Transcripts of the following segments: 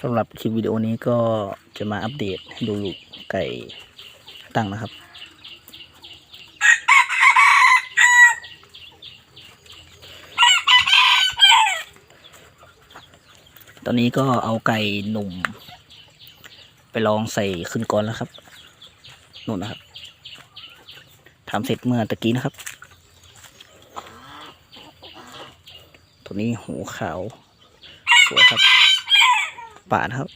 สำหรับคลิปวิดีโอนี้ก็จะมาอัปเดตให้ดูลูกไก่ตั้งนะครับ ตอนนี้ก็เอาไก่หนุ่ม ไปลองใส่ขึ้นก่อนแล้วครับนู่นนะครับทำเสร็จเมื่อตะกี้นะครับ ตัวนี้หูขาว สวยครับ ป่านะครับ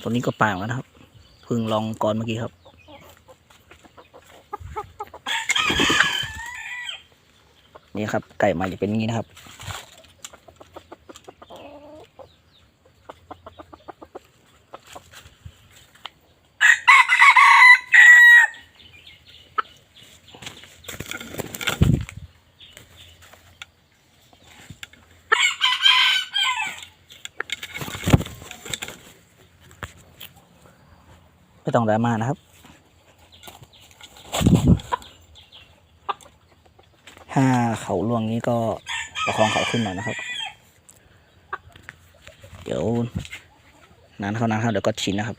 ตรงนี้ก็ป่าเหมือนกันนะครับเพิ่งลองก่อนเมื่อกี้ครับ นี่ครับไก่มาจะเป็นงี้นะครับ ไม่ต้องดราม่านะครับ ถ้าเขาล่วงนี้ก็ประคองเขาขึ้นหน่อยนะครับ เดี๋ยว นานเขานานเขาเดี๋ยวก็ชินนะครับ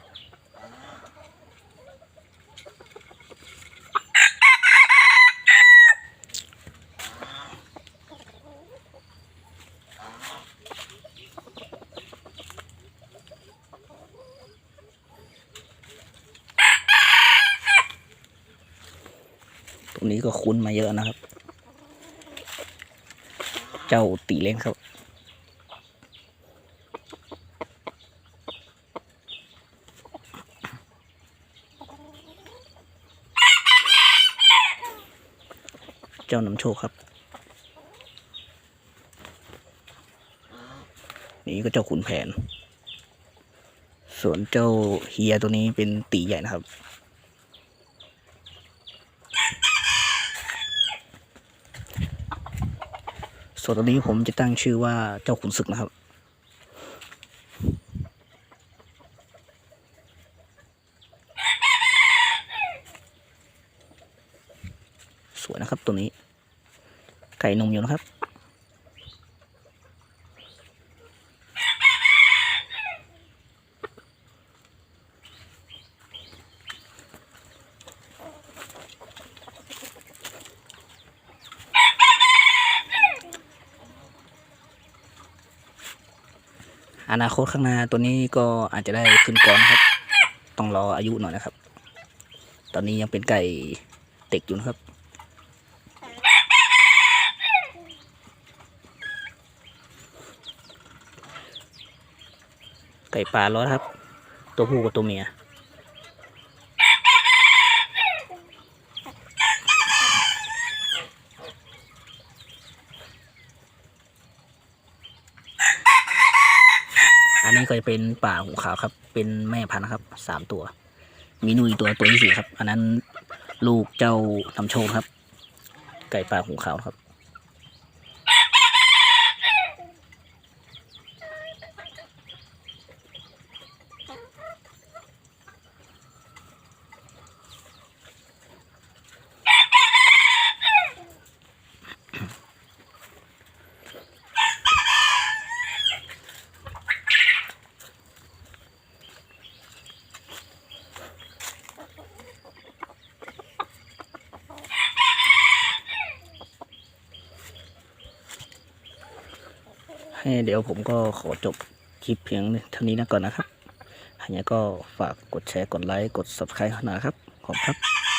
ตรงนี้ก็คุ้นมาเยอะนะครับ เจ้าตีเล้งครับ เจ้านำโชคครับ นี่ก็เจ้าขุนแผน ส่วนเจ้าเฮียตัวนี้เป็นตีใหญ่นะครับ ส่วนตัวนี้ผมจะตั้งชื่อว่าเจ้าขุนศึกนะครับ สวยนะครับตัวนี้ ไก่นมอยู่นะครับ อนาคตข้างหน้าตัวนี้ก็อาจจะได้ขึ้นก่อนครับ ต้องรออายุหน่อยนะครับ ตอนนี้ยังเป็นไก่เด็กอยู่นะครับ ไก่ป่าร้อครับ ตัวผู้กับตัวเมีย นี้ก็จะเป็นป่าหูขาวครับ เป็นแม่พันธุ์นะครับสามตัว มีนุยตัวตัวที่สี่ครับ อันนั้นลูกเจ้านำโชคครับ ไก่ป่าหูขาวครับ ให้เดี๋ยวผมก็ขอจบคลิปเพียงเท่านี้นะก่อนนะครับอันนี้ก็ฝากกดแชร์กดไลค์กด subscribe หน่อยครับ ขอบคุณครับ